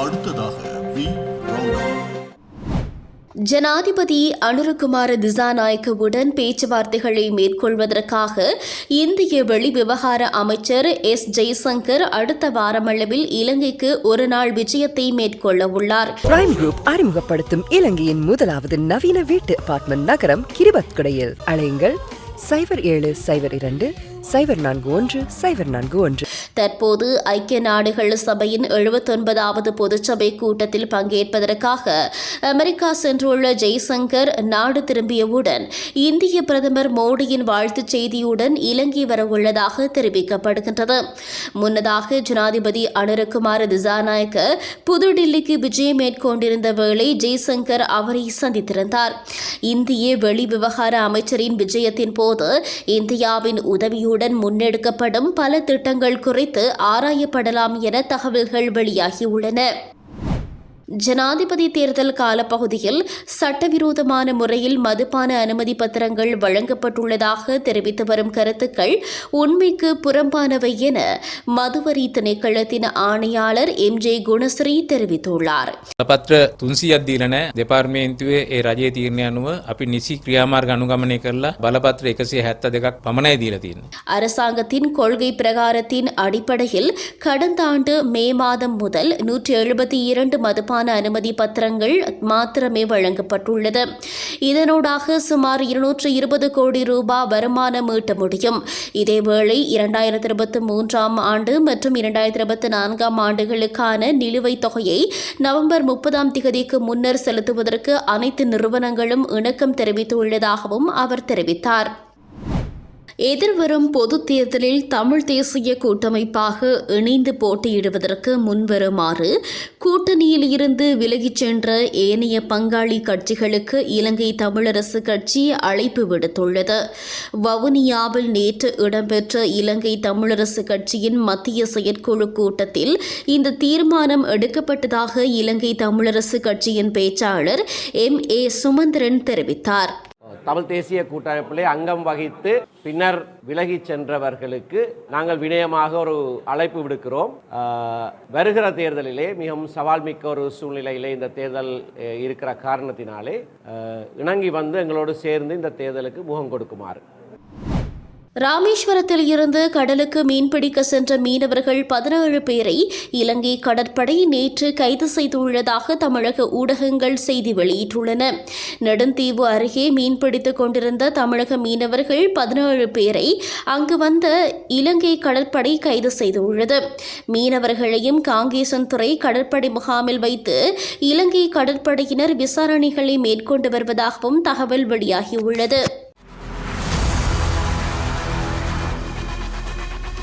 அடுத்ததாக வி. ஜனாதிபதி அனுரகுமார திசாநாயக்கவுடன் பேச்சுவார்த்தைகளை மேற்கொள்வதற்காக இந்திய வெளிவிவகார அமைச்சர் எஸ். ஜெய்சங்கர் அடுத்த வாரமளவில் இலங்கைக்கு ஒரு நாள் விஜயத்தை மேற்கொள்ள உள்ளார். பிரைம் குரூப் அறிமுகப்படுத்தும் இலங்கையின் முதலாவது நவீன வீட்டு அபார்ட்மெண்ட் நகரம் கிரிபத்குடையில். அழையுங்கள் சைபர் ஏழு சைபர் இரண்டு சைபர் நான்கு ஒன்று சைபர் நான்கு ஒன்று. தற்போது ஐக்கிய நாடுகள் சபையின் எழுபத்தொன்பதாவது பொதுச்சபை கூட்டத்தில் பங்கேற்பதற்காக அமெரிக்கா சென்றுள்ள ஜெய்சங்கர் நாடு திரும்பியவுடன் இந்திய பிரதமர் மோடியின் வாழ்த்துச் செய்தியுடன் இலங்கை வரவுள்ளதாக தெரிவிக்கப்படுகின்றது. முன்னதாக ஜனாதிபதி அனுரகுமார் திசாநாயக்க புதுடில்லிக்கு விஜயம் மேற்கொண்டிருந்த வேளை ஜெய்சங்கர் அவரை சந்தித்திருந்தார். இந்திய வெளிவிவகார அமைச்சரின் விஜயத்தின் போது இந்தியாவின் உதவியுடன் முன்னெடுக்கப்படும் பல திட்டங்கள் குறித்து ஆராயப்படலாம் என தகவல்கள் வெளியாகியுள்ளன. ஜனாதிபதி தேர்தல் காலப்பகுதியில் சட்டவிரோதமான முறையில் மதுபான அனுமதி பத்திரங்கள் வழங்கப்பட்டுள்ளதாக தெரிவித்து வரும் கருத்துக்கள் உண்மைக்கு புறம்பானவை என மதுவரி திணைக்களத்தின் ஆணையாளர் எம் ஜே குணஸ்ரீ தெரிவித்துள்ளார் පත්‍ර තුන්සියක් දීල නෑ දෙපාර්මේන්තුවේ ඒ රජයේ තීරණය අනුව අපි නිසි ක්‍රියාමාර්ග අනුගමනය කරලා බලපත්‍ර එකසිය හැත්ත දෙකක් පමණයි දීල තියෙන. அரசாங்கத்தின் கொள்கை பிரகாரத்தின் அடிப்படையில் கடந்த ஆண்டு மே மாதம் முதல் நூற்றி எழுபத்தி இரண்டு மதுபான அனுமதி பத்திரங்கள் மாத்திரமே வழங்கப்பட்டுள்ளது. இதனூடாக சுமார் இருநூற்று இருபது கோடி ரூபாய் வருமானம் ஈட்ட முடியும். இதேவேளை இரண்டாயிரத்தி இருபத்தி மூன்றாம் ஆண்டு மற்றும் இரண்டாயிரத்தி இருபத்தி நான்காம் ஆண்டுகளுக்கான நிலுவைத் தொகையை நவம்பர் முப்பதாம் திகதிக்கு முன்னர் செலுத்துவதற்கு அனைத்து நிறுவனங்களும் இணக்கம் தெரிவித்துள்ளதாகவும் அவர் தெரிவித்தார். எதிர்வரும் பொதுத் தேர்தலில் தமிழ் தேசிய கூட்டமைப்பாக இணைந்து போட்டியிடுவதற்கு முன்வருமாறு கூட்டணியில் இருந்து விலகிச் சென்ற ஏனைய பங்காளி கட்சிகளுக்கு இலங்கை தமிழரசு கட்சி அழைப்பு விடுத்துள்ளது. வவுனியாவில் நேற்று இடம்பெற்ற இலங்கை தமிழரசு கட்சியின் மத்திய செயற்குழு கூட்டத்தில் இந்த தீர்மானம் எடுக்கப்பட்டதாக இலங்கை தமிழரசு கட்சியின் பேச்சாளர் எம் ஏ சுமந்திரன் தெரிவித்தார். தமிழ் தேசிய கூட்டமைப்பிலே அங்கம் வகித்து பின்னர் விலகி சென்றவர்களுக்கு நாங்கள் வினயமாக ஒரு அழைப்பு விடுக்கிறோம். வருகிற தேர்தலிலே மிகவும் சவால் மிக்க ஒரு சூழ்நிலையிலே இந்த தேர்தல் இருக்கிற காரணத்தினாலே இணங்கி வந்து எங்களோடு சேர்ந்து இந்த தேர்தலுக்கு முகம் கொடுக்குமாறு. ராமேஸ்வரத்தில் இருந்து கடலுக்கு மீன்பிடிக்க சென்ற மீனவர்கள் பதினேழு பேரை இலங்கை கடற்படை நேற்று கைது செய்துள்ளதாக தமிழக ஊடகங்கள் செய்தி வெளியிட்டுள்ளன. நெடுந்தீவு அருகே மீன்பிடித்துக் கொண்டிருந்த தமிழக மீனவர்கள் பதினேழு பேரை அங்கு வந்த இலங்கை கடற்படை கைது செய்துள்ளது. மீனவர்களையும் காங்கேசன்துறை கடற்படை முகாமில் வைத்து இலங்கை கடற்படையினர் விசாரணைகளை மேற்கொண்டு வருவதாகவும் தகவல் வெளியாகியுள்ளது.